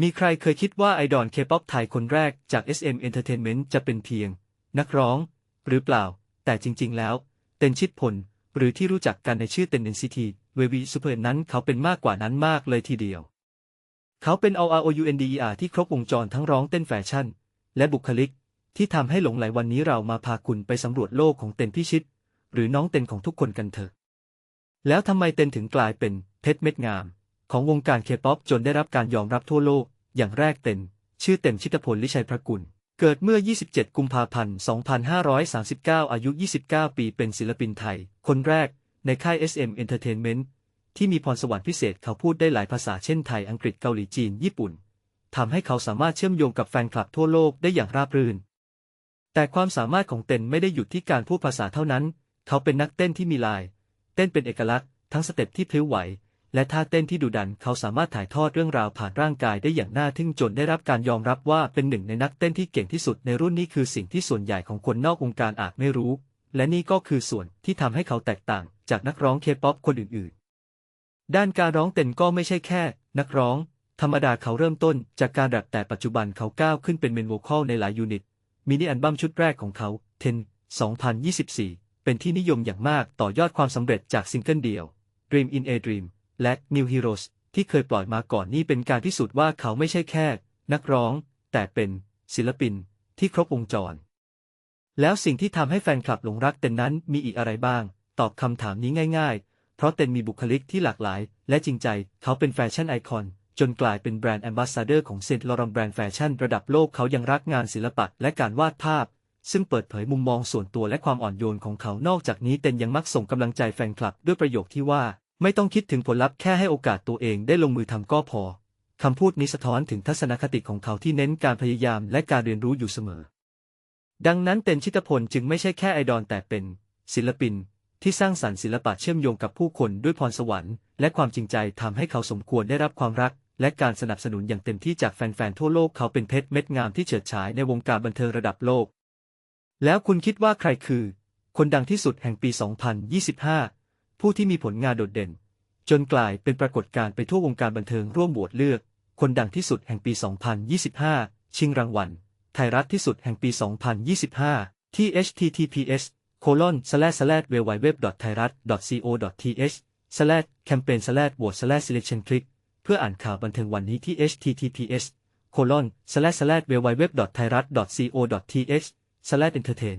มีใครเคยคิดว่าไอดอลเคป๊อปไทยคนแรกจาก SM Entertainment จะเป็นเพียง นักร้อง หรือเปล่า แต่จริง ๆ แล้ว เต็นชิดพล หรือที่รู้จักกันในชื่อเต็น NCT เววีซูเปอร์นั้นเขาเป็นมากกว่านั้นมากเลยทีเดียว เขาเป็น o r o u n d e r ที่ครบวงจรทั้งร้องเต้นแฟชั่น และบุคลิก ที่ทำให้หลงไหลวันนี้เรามาพาคุณไปสำรวจโลกของเต็นพิชิต หรือน้องเต็นของทุกคนกันเถอะ แล้วทำไมเต็นถึงกลายเป็นเพชรเม็ดงาม ของวงการเคป๊อปจนได้รับการยอมรับทั่วโลก อย่างแรกเต็นชื่อเต็มชิตพลลิชัยพระกุล เกิดเมื่อ 27 กุมภาพันธ์ 2539 อายุ 29 ปีเป็นศิลปินไทย คนแรกในค่าย SM Entertainment ที่มีพรสวรรค์พิเศษเขาพูดได้หลายภาษาเช่นไทย อังกฤษ เกาหลี จีน ญี่ปุ่น ทำให้เขาสามารถเชื่อมโยงกับแฟนคลับทั่วโลกได้อย่างราบรื่น แต่ความสามารถของเต็นไม่ได้หยุดที่การพูดภาษาเท่านั้น เขาเป็นนักเต้นที่มีลาย เต้นเป็นเอกลักษณ์ ทั้งสเต็ปที่พลิ้วไหว และท่าเต้นที่ดุดันเขาสามารถถ่ายทอดเรื่องราวผ่านร่างกายได้อย่างน่าทึ่งจนได้รับการยอมรับว่าเป็นหนึ่งในนักเต้นที่เก่งที่สุดในรุ่นนี้คือสิ่งที่ส่วนใหญ่ของคนนอกวงการอาจไม่รู้ และนี่ก็คือส่วนที่ทำให้เขาแตกต่างจากนักร้องเคป๊อปคนอื่นๆ ด้านการร้องเต้นก็ไม่ใช่แค่ นักร้อง ธรรมดาเขาเริ่มต้นจากการแรปแต่ปัจจุบันเขาก้าวขึ้นเป็นเมนโวคอลในหลายยูนิตมินิอัลบั้มชุดแรกของเขา10 2024 เป็นที่นิยมอย่างมากต่อยอดความสำเร็จจากซิงเกิลเดียว Dream in a Dream และ New Heroes ที่เคยปล่อยมาก่อนนี่เป็นการพิสูจน์ว่าเขาไม่ใช่แค่ นักร้อง แต่เป็นศิลปินที่ครบวงจร แล้วสิ่งที่ทำให้แฟนคลับหลงรักเต็นนั้นมีอีกอะไรบ้าง ตอบคำถามนี้ง่าย ๆ เพราะเต็นมีบุคลิกที่หลากหลาย และจริงใจเขาเป็นแฟชั่นไอคอนจนกลายเป็นแบรนด์แอมบาสเดอร์ของเซนต์ลอรองแบรนด์แฟชั่นระดับโลกเขายังรักงานศิลปะและการวาดภาพ ซึ่งเปิดเผยมุมมองส่วนตัวและความอ่อนโยนของเขานอกจากนี้เต็นยังมักส่งกำลังใจแฟนคลับด้วยประโยคที่ว่า ไม่ต้องคิดถึงผลลัพธ์แค่ให้โอกาสตัวเองได้ลงมือทำก็พอ คำพูดนี้สะท้อนถึงทัศนคติของเขาที่เน้นการพยายามและการเรียนรู้อยู่เสมอ ดังนั้นเต็นชิตพลจึงไม่ใช่แค่ไอดอลแต่เป็น ศิลปิน ที่สร้างสรรค์ศิลปะเชื่อมโยงกับผู้คนด้วยพรสวรรค์และความจริงใจทำให้เขาสมควรได้รับความรัก และการสนับสนุนอย่างเต็มที่จากแฟนๆทั่วโลกเขาเป็นเพชรเม็ดงามที่เฉิดฉายในวงการบันเทิงระดับโลก แล้วคุณคิดว่าใครคือ คนดังที่สุดแห่งปี 2025 ผู้ที่มีผลงานโดดเด่น จนกลายเป็นปรากฏการณ์ไปทั่ววงการบันเทิงร่วมโหวตเลือก คนดังที่สุดแห่งปี 2025 ชิงรางวัล ไทยรัฐที่สุดแห่งปี 2025 ที่ https colon slash slash w w w t h a i r a t co th slash campaign slash vote slash selection click เพื่ออ่านข่าวบันเทิงวันนี้ที่ https colon slash slash w w w t h a i r a t co th slash entertain